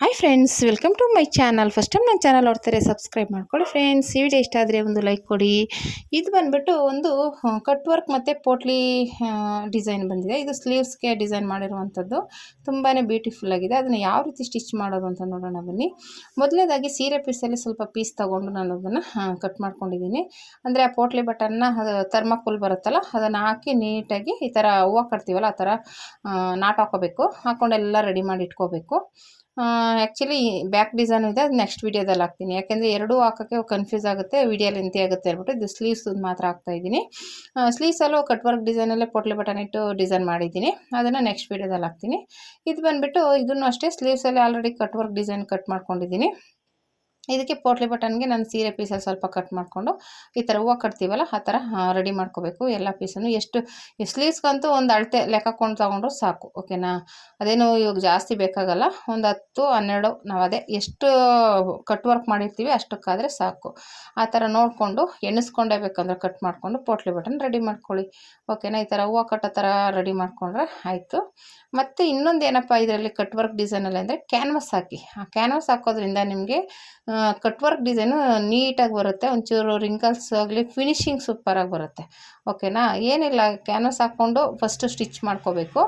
Hi friends welcome to my channel first time ನನ್ನ channel ನೋಡ್ತಾರೆ subscribe ಮಾಡ್ಕೊಳ್ಳಿ friends ಈ ವಿಡಿಯೋ ಇಷ್ಟ ಆದರೆ ಒಂದು ಲೈಕ್ ಕೊಡಿ. ಇದು ಬಂದ್ಬಿಟ್ಟು ಒಂದು ಕಟ್ ವರ್ಕ್ ಮತ್ತು ಪೋಟ್ಲಿ ಡಿಸೈನ್ ಬಂದಿದೆ. ಇದು ಸ್ಲೀವ್ಸ್ಗೆ ಡಿಸೈನ್ ಮಾಡಿರುವಂಥದ್ದು. ತುಂಬಾ ಬ್ಯೂಟಿಫುಲ್ ಆಗಿದೆ. ಅದನ್ನು ಯಾವ ರೀತಿ ಸ್ಟಿಚ್ ಮಾಡೋದು ಅಂತ ನೋಡೋಣ ಬನ್ನಿ. ಮೊದಲನೇದಾಗಿ ಸೀರೆ ಪೀಸಲ್ಲಿ ಸ್ವಲ್ಪ ಪೀಸ್ ತೊಗೊಂಡು ನಾನು ಅದನ್ನು ಕಟ್ ಮಾಡ್ಕೊಂಡಿದ್ದೀನಿ. ಅಂದರೆ ಆ ಪೋಟ್ಲಿ ಬಟನ್ನ ಥರ್ಮಾಕೋಲ್ ಬರುತ್ತಲ್ಲ, ಅದನ್ನು ಹಾಕಿ ನೀಟಾಗಿ ಈ ಥರ ಹೂವು ಕಟ್ತೀವಲ್ಲ, ಆ ಥರ ನಾಟ್ ಹಾಕೋಬೇಕು. ಹಾಕ್ಕೊಂಡೆಲ್ಲ ರೆಡಿ ಮಾಡಿ ಇಟ್ಕೋಬೇಕು. ಆ್ಯಕ್ಚುಲಿ ಬ್ಯಾಕ್ ಡಿಸೈನ್ ಇದೆ, ಅದು ನೆಕ್ಸ್ಟ್ ವೀಡಿಯೋದಲ್ಲಿ ಹಾಕ್ತೀನಿ. ಯಾಕೆಂದರೆ ಎರಡೂ ಹಾಕೋಕ್ಕೆ ಕನ್ಫ್ಯೂಸ್ ಆಗುತ್ತೆ ವೀಡಿಯೋ ಲೆಂತಿ ಆಗುತ್ತೆ ಹೇಳ್ಬಿಟ್ಟು ಇದು ಸ್ಲೀವ್ಸ್ ಮಾತ್ರ ಹಾಕ್ತಾ ಇದ್ದೀನಿ. ಸ್ಲೀವ್ಸಲ್ಲೂ ಕಟ್ ವರ್ಕ್ ಡಿಸೈನಲ್ಲೇ ಪೊಟ್ಲೆ ಬಟನ್ ಇಟ್ಟು ಡಿಸೈನ್ ಮಾಡಿದ್ದೀನಿ. ಅದನ್ನು ನೆಕ್ಸ್ಟ್ ವೀಡಿಯೋದಲ್ಲಿ ಹಾಕ್ತೀನಿ. ಇದು ಬಂದುಬಿಟ್ಟು, ಇದನ್ನು ಅಷ್ಟೇ ಸ್ಲೀವ್ಸಲ್ಲಿ already cut work design cut ಮಾಡ್ಕೊಂಡಿದ್ದೀನಿ. ಇದಕ್ಕೆ ಪೋಟ್ಲಿ ಬಟನ್ಗೆ ನಾನು ಸೀರೆ ಪೀಸಲ್ಲಿ ಸ್ವಲ್ಪ ಕಟ್ ಮಾಡಿಕೊಂಡು ಈ ಥರ ಹೂವು ಕಟ್ತೀವಲ್ಲ, ಆ ಥರ ರೆಡಿ ಮಾಡ್ಕೋಬೇಕು. ಎಲ್ಲ ಪೀಸನ್ನು ಎಷ್ಟು ಸ್ಲೀವ್ಸ್ಗಂತೂ ಒಂದು ಅಳತೆ ಲೆಕ್ಕಕೊಂಡು ತೊಗೊಂಡ್ರು ಸಾಕು, ಓಕೆನಾ? ಅದೇನು ಇವಾಗ ಜಾಸ್ತಿ ಬೇಕಾಗಲ್ಲ, ಒಂದು ಹತ್ತು, ಹನ್ನೆರಡು, ನಾವು ಅದೇ ಎಷ್ಟು ಕಟ್ ವರ್ಕ್ ಮಾಡಿರ್ತೀವಿ ಅಷ್ಟಕ್ಕಾದರೆ ಸಾಕು. ಆ ಥರ ನೋಡಿಕೊಂಡು ಎಣಿಸ್ಕೊಂಡೇ ಬೇಕಂದ್ರೆ ಕಟ್ ಮಾಡಿಕೊಂಡು ಪೋಟ್ಲಿ ಬಟನ್ ರೆಡಿ ಮಾಡ್ಕೊಳ್ಳಿ, ಓಕೆನಾ? ಈ ಥರ ಹೂವು ಕಟ್ಟೋ ಥರ ರೆಡಿ ಮಾಡಿಕೊಂಡ್ರೆ ಆಯಿತು. ಮತ್ತು ಇನ್ನೊಂದು ಏನಪ್ಪ, ಇದರಲ್ಲಿ ಕಟ್ ವರ್ಕ್ ಡಿಸೈನಲ್ಲಿ ಅಂದರೆ ಕ್ಯಾನ್ವಸ್ ಹಾಕಿ. ಆ ಕ್ಯಾನ್ವಸ್ ಹಾಕೋದ್ರಿಂದ ನಿಮಗೆ ಕಟ್ ವರ್ಕ್ ಡಿಸೈನು ನೀಟಾಗಿ ಬರುತ್ತೆ, ಒಂಚೂರು ರಿಂಕಲ್ಸ್ ಆಗಲಿ ಫಿನಿಶಿಂಗ್ ಸೂಪರಾಗಿ ಬರುತ್ತೆ. ಓಕೆನಾ ಏನಿಲ್ಲ ಕ್ಯಾನ್ವಸ್ ಹಾಕ್ಕೊಂಡು ಫಸ್ಟು ಸ್ಟಿಚ್ ಮಾಡ್ಕೋಬೇಕು.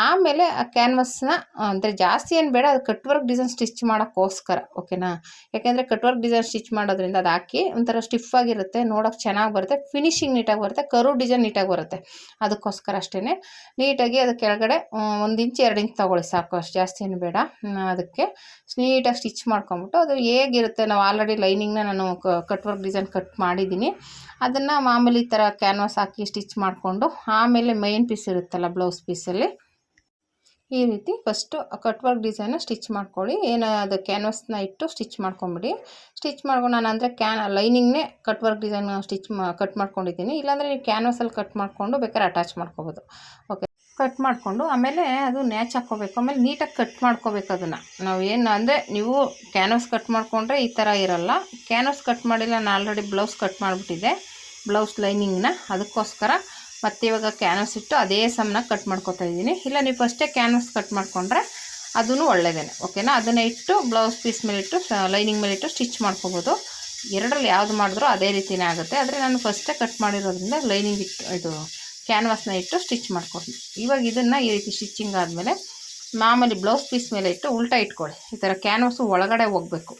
ಆಮೇಲೆ ಆ ಕ್ಯಾನ್ವಸ್ನ ಅಂದರೆ ಜಾಸ್ತಿ ಏನು ಬೇಡ, ಅದು ಕಟ್ ವರ್ಕ್ ಡಿಸೈನ್ ಸ್ಟಿಚ್ ಮಾಡೋಕ್ಕೋಸ್ಕರ ಓಕೆನಾ ಯಾಕೆಂದರೆ ಕಟ್ ವರ್ಕ್ ಡಿಸೈನ್ ಸ್ಟಿಚ್ ಮಾಡೋದ್ರಿಂದ ಅದು ಹಾಕಿ ಒಂಥರ ಸ್ಟಿಫ್ ಆಗಿರುತ್ತೆ, ನೋಡೋಕೆ ಚೆನ್ನಾಗಿ ಬರುತ್ತೆ ಫಿನಿಶಿಂಗ್ ನೀಟಾಗಿ ಬರುತ್ತೆ ಕರು ಡಿಸೈನ್ ನೀಟಾಗಿ ಬರುತ್ತೆ. ಅದಕ್ಕೋಸ್ಕರ ಅಷ್ಟೇ ನೀಟಾಗಿ ಅದು ಕೆಳಗಡೆ, ಒಂದು ಇಂಚ್ ಎರಡು ಇಂಚ್ ತೊಗೊಳ್ಳಿ ಸಾಕು, ಅಷ್ಟು ಜಾಸ್ತಿ ಏನು ಬೇಡ. ಅದಕ್ಕೆ ನೀಟಾಗಿ ಸ್ಟಿಚ್ ಮಾಡ್ಕೊಂಬಿಟ್ಟು ಅದು ಹೇಗಿರುತ್ತೆ, ನಾವು ಆಲ್ರೆಡಿ ಲೈನಿಂಗ್ನ ನಾನು ಕಟ್ ವರ್ಕ್ ಡಿಸೈನ್ ಕಟ್ ಮಾಡಿದ್ದೀನಿ. ಅದನ್ನು ಮಾಮೂಲಿ ಥರ ಕ್ಯಾನ್ವಾಸ್ ಹಾಕಿ ಸ್ಟಿಚ್ ಮಾಡಿಕೊಂಡು, ಆಮೇಲೆ ಮೈನ್ ಪೀಸ್ ಇರುತ್ತಲ್ಲ ಬ್ಲೌಸ್ ಪೀಸಲ್ಲಿ, ಈ ರೀತಿ first cut work design stitch ಮಾಡ್ಕೊಳ್ಳಿ. ಏನು ಅದು ಕ್ಯಾನ್ವಸ್ನ ಇಟ್ಟು ಸ್ಟಿಚ್ ಮಾಡ್ಕೊಂಬಿಡಿ. ಸ್ಟಿಚ್ ಮಾಡ್ಕೊಂಡು ನಾನು ಅಂದರೆ ಕ್ಯಾನ್, ಲೈನಿಂಗ್ನೇ ಕಟ್ ವರ್ಕ್ ಡಿಸೈನ್ ಸ್ಟಿಚ್ ಮಾ, ಕಟ್ ಮಾಡ್ಕೊಂಡಿದ್ದೀನಿ. ಇಲ್ಲಾಂದರೆ ನೀವು ಕ್ಯಾನ್ವಸಲ್ಲಿ ಕಟ್ ಮಾಡಿಕೊಂಡು ಬೇಕಾದ್ರೆ ಅಟ್ಯಾಚ್ ಮಾಡ್ಕೋಬೋದು. ಓಕೆ. ಕಟ್ ಮಾಡಿಕೊಂಡು ಆಮೇಲೆ ಅದು ನ್ಯಾಚ್ ಹಾಕ್ಕೋಬೇಕು. ಆಮೇಲೆ ನೀಟಾಗಿ ಕಟ್ ಮಾಡ್ಕೋಬೇಕು ಅದನ್ನು. ನಾವು ಏನು ಅಂದರೆ ನೀವು ಕ್ಯಾನ್ವಸ್ ಕಟ್ ಮಾಡಿಕೊಂಡ್ರೆ ಈ ಥರ ಇರೋಲ್ಲ. ಕ್ಯಾನ್ವಸ್ ಕಟ್ ಮಾಡಿಲ್ಲ, ನಾನು ಆಲ್ರೆಡಿ ಬ್ಲೌಸ್ ಕಟ್ ಮಾಡಿಬಿಟ್ಟಿದ್ದೆ. ಬ್ಲೌಸ್ ಲೈನಿಂಗ್ನ ಅದಕ್ಕೋಸ್ಕರ ಮತ್ತು ಇವಾಗ ಕ್ಯಾನ್ವಸ್ ಇಟ್ಟು ಅದೇ ಸಮನ ಕಟ್ ಮಾಡ್ಕೊತಾ ಇದ್ದೀನಿ. ಇಲ್ಲ, ನೀವು ಫಸ್ಟೇ ಕ್ಯಾನ್ವಸ್ ಕಟ್ ಮಾಡಿಕೊಂಡ್ರೆ ಅದೂ ಒಳ್ಳೆಯದೇ ಓಕೆನಾ ಅದನ್ನು ಇಟ್ಟು ಬ್ಲೌಸ್ ಪೀಸ್ ಮೇಲೆ ಇಟ್ಟು ಲೈನಿಂಗ್ ಮೇಲೆ ಇಟ್ಟು ಸ್ಟಿಚ್ ಮಾಡ್ಕೋಬೋದು. ಎರಡರಲ್ಲಿ ಯಾವುದು ಮಾಡಿದ್ರೂ ಅದೇ ರೀತಿಯೇ ಆಗುತ್ತೆ. ಆದರೆ ನಾನು ಫಸ್ಟೇ ಕಟ್ ಮಾಡಿರೋದ್ರಿಂದ ಲೈನಿಂಗ್ ಇಟ್ಟು ಇದು ಕ್ಯಾನ್ವಾಸ್ನ ಇಟ್ಟು ಸ್ಟಿಚ್ ಮಾಡ್ಕೊಳ್ಳಿ ಇವಾಗ ಇದನ್ನು ಈ ರೀತಿ ಸ್ಟಿಚ್ಚಿಂಗ್ ಆದಮೇಲೆ ಮಾಮೂಲಿ ಬ್ಲೌಸ್ ಪೀಸ್ ಮೇಲೆ ಇಟ್ಟು ಉಲ್ಟಾ ಇಟ್ಕೊಳ್ಳಿ. ಈ ಥರ ಕ್ಯಾನ್ವಾಸು ಒಳಗಡೆ ಹೋಗಬೇಕು.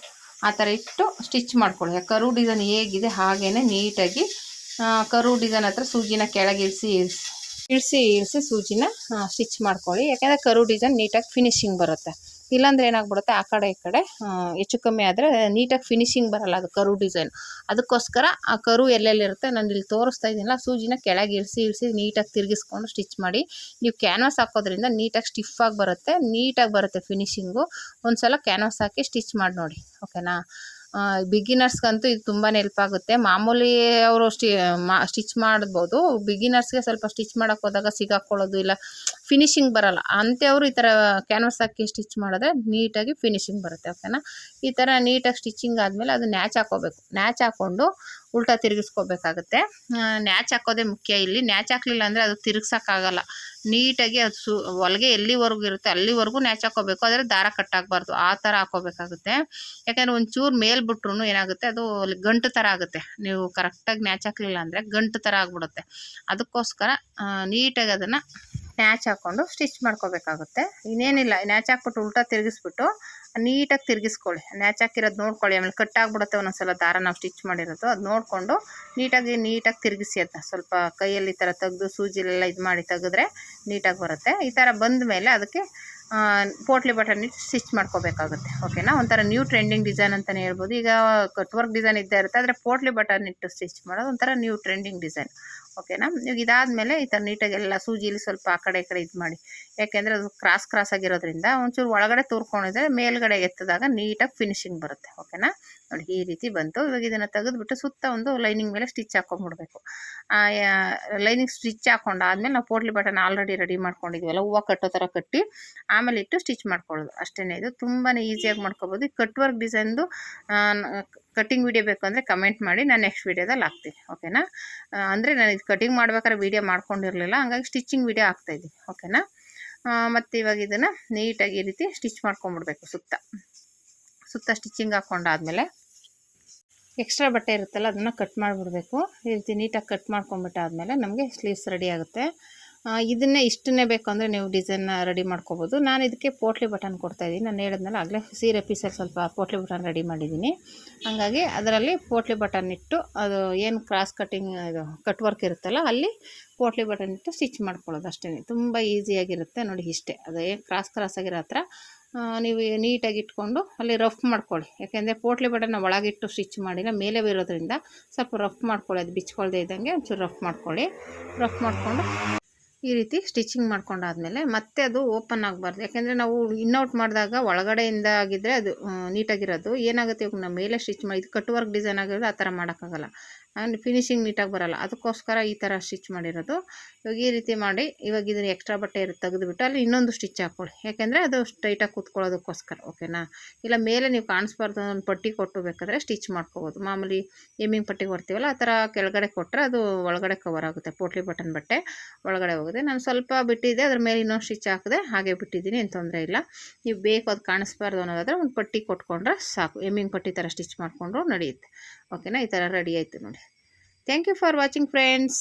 ಆ ಥರ ಇಟ್ಟು ಸ್ಟಿಚ್ ಮಾಡ್ಕೊಳ್ಳಿ. ಕರು ಡಿಸೈನ್ ಹೇಗಿದೆ ಹಾಗೇ ನೀಟಾಗಿ ಕರು ಡಿಸೈನ್ ಹತ್ರ ಸೂಜಿನ ಕೆಳಗೆ ಇಳಿಸಿ ಇಳಿಸಿ ಇಳಿಸಿ ಇಳಿಸಿ ಸೂಜಿನ ಸ್ಟಿಚ್ ಮಾಡ್ಕೊಳ್ಳಿ. ಯಾಕೆಂದರೆ ಕರು ಡಿಸೈನ್ ನೀಟಾಗಿ ಫಿನಿಶಿಂಗ್ ಬರುತ್ತೆ. ಇಲ್ಲಾಂದ್ರೆ ಏನಾಗ್ಬಿಡುತ್ತೆ? ಆ ಕಡೆ ಈ ಕಡೆ ಹೆಚ್ಚು ಕಮ್ಮಿ ಆದರೆ ನೀಟಾಗಿ ಫಿನಿಶಿಂಗ್ ಬರಲ್ಲ ಅದು ಕರು ಡಿಸೈನ್ ಅದಕ್ಕೋಸ್ಕರ ಆ ಕರು ಎಲ್ಲೆಲ್ಲಿರುತ್ತೆ ನಾನು ಇಲ್ಲಿ ತೋರಿಸ್ತಾ ಇದ್ದೀನಲ್ಲ, ಸೂಜಿನ ಕೆಳಗೆ ಇಳಿಸಿ ಇಳಿಸಿ ನೀಟಾಗಿ ತಿರುಗಿಸ್ಕೊಂಡು ಸ್ಟಿಚ್ ಮಾಡಿ, ನೀವು ಕ್ಯಾನ್ವಾಸ್ ಹಾಕೋದ್ರಿಂದ ನೀಟಾಗಿ ಸ್ಟಿಫಾಗಿ ಬರುತ್ತೆ, ನೀಟಾಗಿ ಬರುತ್ತೆ ಫಿನಿಶಿಂಗು ಒಂದು ಸಲ ಕ್ಯಾನ್ವಾಸ್ ಹಾಕಿ ಸ್ಟಿಚ್ ಮಾಡಿ ನೋಡಿ ಓಕೆನಾ ಬಿಗಿನರ್ಸ್ಗಂತೂ ಇದು ತುಂಬಾ ಹೆಲ್ಪ್ ಆಗುತ್ತೆ. ಮಾಮೂಲಿ ಅವರು ಸ್ಟಿ, ಮಾ ಸ್ಟಿಚ್ ಮಾಡ್ಬೋದು. ಬಿಗಿನರ್ಸ್ಗೆ ಸ್ವಲ್ಪ ಸ್ಟಿಚ್ ಮಾಡೋಕ್ಕೆ ಹೋದಾಗ ಸಿಗಾಕೊಳ್ಳೋದು ಇಲ್ಲ ಫಿನಿಶಿಂಗ್ ಬರೋಲ್ಲ. ಅವರು ಈ ಥರ ಕ್ಯಾನ್ವಸ್ ಹಾಕಿ ಸ್ಟಿಚ್ ಮಾಡಿದ್ರೆ ನೀಟಾಗಿ ಫಿನಿಶಿಂಗ್ ಬರುತ್ತೆ ಓಕೆನಾ ಈ ಥರ ನೀಟಾಗಿ ಸ್ಟಿಚಿಂಗ್ ಆದಮೇಲೆ ಅದು ನ್ಯಾಚ್ ಹಾಕೋಬೇಕು. ನ್ಯಾಚ್ ಹಾಕ್ಕೊಂಡು ಉಲ್ಟಾ ತಿರುಗಿಸ್ಕೋಬೇಕಾಗುತ್ತೆ. ನ್ಯಾಚ್ ಹಾಕೋದೇ ಮುಖ್ಯ ಇಲ್ಲಿ. ನ್ಯಾಚ್ ಹಾಕಲಿಲ್ಲ ಅಂದರೆ ಅದು ತಿರುಗ್ಸೋಕ್ಕಾಗಲ್ಲ. ನೀಟಾಗಿ ಅದು ಸು, ಹೊಲಿಗೆ ಎಲ್ಲಿವರೆಗೂ ಇರುತ್ತೆ ಅಲ್ಲಿವರೆಗೂ ನ್ಯಾಚ್ ಹಾಕೋಬೇಕು. ಆದರೆ ದಾರ ಕಟ್ಟಾಗಬಾರ್ದು. ಆ ಥರ ಹಾಕೋಬೇಕಾಗುತ್ತೆ. ಯಾಕಂದರೆ ಒಂಚೂರು ಮೇಲ್ ಬಿಟ್ರೂ ಏನಾಗುತ್ತೆ, ಅದು ಗಂಟು ಥರ ಆಗುತ್ತೆ. ನೀವು ಕರೆಕ್ಟಾಗಿ ನ್ಯಾಚ್ ಹಾಕಲಿಲ್ಲ ಅಂದರೆ ಗಂಟು ಥರ ಆಗಿಬಿಡುತ್ತೆ. ಅದಕ್ಕೋಸ್ಕರ ನೀಟಾಗಿ ಅದನ್ನು ನ್ಯಾಚ್ ಹಾಕ್ಕೊಂಡು ಸ್ಟಿಚ್ ಮಾಡ್ಕೋಬೇಕಾಗುತ್ತೆ. ಇನ್ನೇನಿಲ್ಲ ನ್ಯಾಚ್ ಹಾಕ್ಬಿಟ್ಟು ಉಲ್ಟಾ ತಿರುಗಿಸ್ಬಿಟ್ಟು ನೀಟಾಗಿ ತಿರುಗಿಸ್ಕೊಳ್ಳಿ. ನ್ಯಾಚ್ ಹಾಕಿರೋದು ನೋಡ್ಕೊಳ್ಳಿ, ಆಮೇಲೆ ಕಟ್ ಆಗಿಬಿಡುತ್ತೆ ಒಂದೊಂದ್ಸಲ ದಾರ ನಾವು ಸ್ಟಿಚ್ ಮಾಡಿರೋದು. ಅದು ನೋಡಿಕೊಂಡು ನೀಟಾಗಿ ನೀಟಾಗಿ ತಿರುಗಿಸಿ ಅದನ್ನ ಸ್ವಲ್ಪ ಕೈಯಲ್ಲಿ ಈ ಥರ ತೆಗೆದು ಸೂಜಿಲೆಲ್ಲ ಇದು ಮಾಡಿ ತೆಗೆದ್ರೆ ನೀಟಾಗಿ ಬರುತ್ತೆ. ಈ ಥರ ಬಂದ ಮೇಲೆ ಅದಕ್ಕೆ ಪೋಟ್ಲಿ ಬಟನ್ ಇಟ್ಟು ಸ್ಟಿಚ್ ಮಾಡ್ಕೋಬೇಕಾಗುತ್ತೆ. ಓಕೆನಾ ಒಂಥರ ನ್ಯೂ ಟ್ರೆಂಡಿಂಗ್ ಡಿಸೈನ್ ಅಂತಲೇ ಹೇಳ್ಬೋದು. ಈಗ ಕಟ್ ವರ್ಕ್ ಡಿಸೈನ್ ಇದ್ದೇ ಇರುತ್ತೆ, ಆದರೆ ಪೋಟ್ಲಿ ಬಟನ್ ಇಟ್ಟು ಸ್ಟಿಚ್ ಮಾಡೋದು ಒಂಥರ ನ್ಯೂ ಟ್ರೆಂಡಿಂಗ್ ಡಿಸೈನ್ ಓಕೆನಾ? ಇದಾದಮೇಲೆ ಈ ಥರ ನೀಟಾಗಿ ಎಲ್ಲ ಸೂಜಿಲಿ ಸ್ವಲ್ಪ ಆ ಕಡೆ ಈ ಕಡೆ ಇದು ಮಾಡಿ. ಯಾಕೆಂದರೆ ಅದು ಕ್ರಾಸ್ ಕ್ರಾಸ್ ಆಗಿರೋದ್ರಿಂದ ಒಂಚೂರು ಒಳಗಡೆ ತೂರ್ಕೊಂಡಿದ್ರೆ ಮೇಲ್ಗಡೆ ಎತ್ತಿದಾಗ ನೀಟಾಗಿ ಫಿನಿಶಿಂಗ್ ಬರುತ್ತೆ. ಓಕೆನಾ? ನೋಡಿ ಈ ರೀತಿ ಬಂತು. ಇವಾಗ ಇದನ್ನು ತೆಗೆದುಬಿಟ್ಟು ಸುತ್ತ ಒಂದು ಲೈನಿಂಗ್ ಮೇಲೆ ಸ್ಟಿಚ್ ಹಾಕೊಂಡ್ಬಿಡ್ಬೇಕು. ಲೈನಿಂಗ್ ಸ್ಟಿಚ್ ಹಾಕೊಂಡಾದ್ಮೇಲೆ ನಾವು ಪೋಟ್ಲಿ ಬಟನ್ ಆಲ್ರೆಡಿ ರೆಡಿ ಮಾಡ್ಕೊಂಡಿದ್ವಲ್ಲ, ಹೂವು ಕಟ್ಟೋ ಥರ ಕಟ್ಟಿ ಆಮೇಲೆ ಇಟ್ಟು ಸ್ಟಿಚ್ ಮಾಡ್ಕೊಳ್ಳೋದು. ಅಷ್ಟೇ ಇದು ತುಂಬಾ ಈಸಿಯಾಗಿ ಮಾಡ್ಕೊಬೋದು. ಕಟ್ ವರ್ಕ್ ಡಿಸೈನ್ದು ಕಟ್ಟಿಂಗ್ ವೀಡಿಯೋ ಬೇಕು ಅಂದರೆ ಕಮೆಂಟ್ ಮಾಡಿ, ನಾನು ನೆಕ್ಸ್ಟ್ ವಿಡಿಯೋದಲ್ಲಿ ಹಾಕ್ತೀನಿ. ಓಕೆನಾ ಅಂದರೆ ನಾನು ಇದು ಕಟಿಂಗ್ ಮಾಡ್ಬೇಕಾದ್ರೆ ವೀಡಿಯೋ ಮಾಡ್ಕೊಂಡಿರಲಿಲ್ಲ, ಹಂಗಾಗಿ ಸ್ಟಿಚಿಂಗ್ ವೀಡಿಯೋ ಹಾಕ್ತಾಯಿದ್ದೀನಿ ಓಕೆನಾ ಮತ್ತು ಇವಾಗ ಇದನ್ನು ನೀಟಾಗಿ ಈ ರೀತಿ ಸ್ಟಿಚ್ ಮಾಡ್ಕೊಂಬಿಡ್ಬೇಕು ಸುತ್ತ. ಸುತ್ತ ಸ್ಟಿಚಿಂಗ್ ಹಾಕ್ಕೊಂಡಾದ್ಮೇಲೆ ಎಕ್ಸ್ಟ್ರಾ ಬಟ್ಟೆ ಇರುತ್ತಲ್ಲ, ಅದನ್ನು ಕಟ್ ಮಾಡಿಬಿಡಬೇಕು. ಈ ರೀತಿ ನೀಟಾಗಿ ಕಟ್ ಮಾಡ್ಕೊಂಬಿಟ್ಟಾದ್ಮೇಲೆ ನಮಗೆ ಸ್ಲೀವ್ಸ್ ರೆಡಿ ಆಗುತ್ತೆ. ಇದನ್ನೇ ಇಷ್ಟನ್ನೇ ಬೇಕು ಅಂದರೆ ನೀವು ಡಿಸೈನ್ನ ರೆಡಿ ಮಾಡ್ಕೋಬೋದು. ನಾನು ಇದಕ್ಕೆ ಪೋಟ್ಲಿ ಬಟನ್ ಕೊಡ್ತಾಯಿದ್ದೀನಿ ನಾನು ಹೇಳಿದ್ನಲ್ಲ, ಆಗಲೇ ಸೀರೆ ಪೀಸಲ್ಲಿ ಸ್ವಲ್ಪ ಪೋಟ್ಲಿ ಬಟನ್ ರೆಡಿ ಮಾಡಿದ್ದೀನಿ. ಹಾಗಾಗಿ ಅದರಲ್ಲಿ ಪೋಟ್ಲಿ ಬಟನ್ ಇಟ್ಟು ಅದು ಏನು ಕ್ರಾಸ್ ಕಟ್ಟಿಂಗ್ ಇದು ಕಟ್ ವರ್ಕ್ ಇರುತ್ತಲ್ಲ, ಅಲ್ಲಿ ಪೋಟ್ಲಿ ಬಟನ್ ಇಟ್ಟು ಸ್ಟಿಚ್ ಮಾಡ್ಕೊಳ್ಳೋದು ಅಷ್ಟೇ ತುಂಬ ಈಸಿಯಾಗಿರುತ್ತೆ ನೋಡಿ ಇಷ್ಟೇ. ಅದು ಏನು ಕ್ರಾಸ್ ಕ್ರಾಸ್ ಆಗಿರೋ ಹತ್ರ ನೀವು ನೀಟಾಗಿ ಇಟ್ಕೊಂಡು ಅಲ್ಲಿ ರಫ್ ಮಾಡ್ಕೊಳ್ಳಿ. ಯಾಕೆಂದರೆ ಪೋಟ್ಲಿ ಬಟನ್ನ ಒಳಗಿಟ್ಟು ಸ್ಟಿಚ್ ಮಾಡಿಲ್ಲ, ಮೇಲೆ ಬೀರೋದ್ರಿಂದ ಸ್ವಲ್ಪ ರಫ್ ಮಾಡ್ಕೊಳ್ಳಿ. ಅದು ಬಿಚ್ಕೊಳ್ದೇ ಇದ್ದಂಗೆ ಒಂಚೂರು ರಫ್ ಮಾಡ್ಕೊಳ್ಳಿ. ರಫ್ ಮಾಡಿಕೊಂಡು ಈ ರೀತಿ ಸ್ಟಿಚಿಂಗ್ ಮಾಡ್ಕೊಂಡಾದ್ಮೇಲೆ ಮತ್ತೆ ಅದು ಓಪನ್ ಆಗಬಾರ್ದು. ಯಾಕೆಂದರೆ ನಾವು ಇನ್ನೌಟ್ ಮಾಡಿದಾಗ ಒಳಗಡೆಯಿಂದ ಆಗಿದ್ದರೆ ಅದು ನೀಟಾಗಿರೋದು. ಏನಾಗುತ್ತೆ ಇವಾಗ ನಾವು ಮೇಲೆ ಸ್ಟಿಚ್ ಮಾಡಿ, ಇದು ಕಟ್ ವರ್ಕ್ ಡಿಸೈನ್ ಆಗಿರೋದು ಆ ಥರ ಮಾಡೋಕ್ಕಾಗಲ್ಲ. ಆ್ಯಂಡ್ ಫಿನಿಶಿಂಗ್ ನೀಟಾಗಿ ಬರಲ್ಲ. ಅದಕ್ಕೋಸ್ಕರ ಈ ಥರ ಸ್ಟಿಚ್ ಮಾಡಿರೋದು. ಇವಾಗ ಈ ರೀತಿ ಮಾಡಿ, ಇವಾಗ ಇದನ್ನು ಎಕ್ಸ್ಟ್ರಾ ಬಟ್ಟೆ ಇರುತ್ತೆ ತೆಗೆದುಬಿಟ್ಟು ಅಲ್ಲಿ ಇನ್ನೊಂದು ಸ್ಟಿಚ್ ಹಾಕ್ಕೊಳ್ಳಿ ಯಾಕೆಂದರೆ ಅದು ಸ್ಟ್ರೈಟಾಗಿ ಕೂತ್ಕೊಳ್ಳೋದಕ್ಕೋಸ್ಕರ, ಓಕೆನಾ? ಇಲ್ಲ ಮೇಲೆ ನೀವು ಕಾಣಿಸ್ಬಾರ್ದು ಒಂದು ಪಟ್ಟಿ ಕೊಟ್ಟು ಬೇಕಾದರೆ ಸ್ಟಿಚ್ ಮಾಡ್ಕೋಬೋದು. ಮಾಮೂಲಿ ಎಮ್ಮಿಂಗ್ ಪಟ್ಟಿ ಕೊಡ್ತೀವಲ್ಲ, ಆ ಥರ ಕೆಳಗಡೆ ಕೊಟ್ಟರೆ ಅದು ಒಳಗಡೆ ಕವರ್ ಆಗುತ್ತೆ. ಪೋಟ್ಲಿ ಬಟನ್ ಬಟ್ಟೆ ಒಳಗಡೆ ಹೋಗುತ್ತೆ. ನಾನು ಸ್ವಲ್ಪ ಬಿಟ್ಟಿದ್ದೆ, ಅದ್ರ ಮೇಲೆ ಇನ್ನೊಂದು ಸ್ಟಿಚ್ ಹಾಕಿದೆ. ಹಾಗೆ ಬಿಟ್ಟಿದ್ದೀನಿ, ಏನು ತೊಂದರೆ ಇಲ್ಲ. ನೀವು ಬೇಕು, ಅದು ಕಾಣಿಸ್ಬಾರ್ದು ಅನ್ನೋದಾದರೆ ಒಂದು ಪಟ್ಟಿ ಕೊಟ್ಕೊಂಡ್ರೆ ಸಾಕು. ಎಮ್ಮಿಂಗ್ ಪಟ್ಟಿ ಥರ ಸ್ಟಿಚ್ ಮಾಡಿಕೊಂಡ್ರು ನಡೆಯುತ್ತೆ. ಓಕೆನಾ ಈ ಥರ ರೆಡಿ ಆಯಿತು ನೋಡಿ. Thank you for watching friends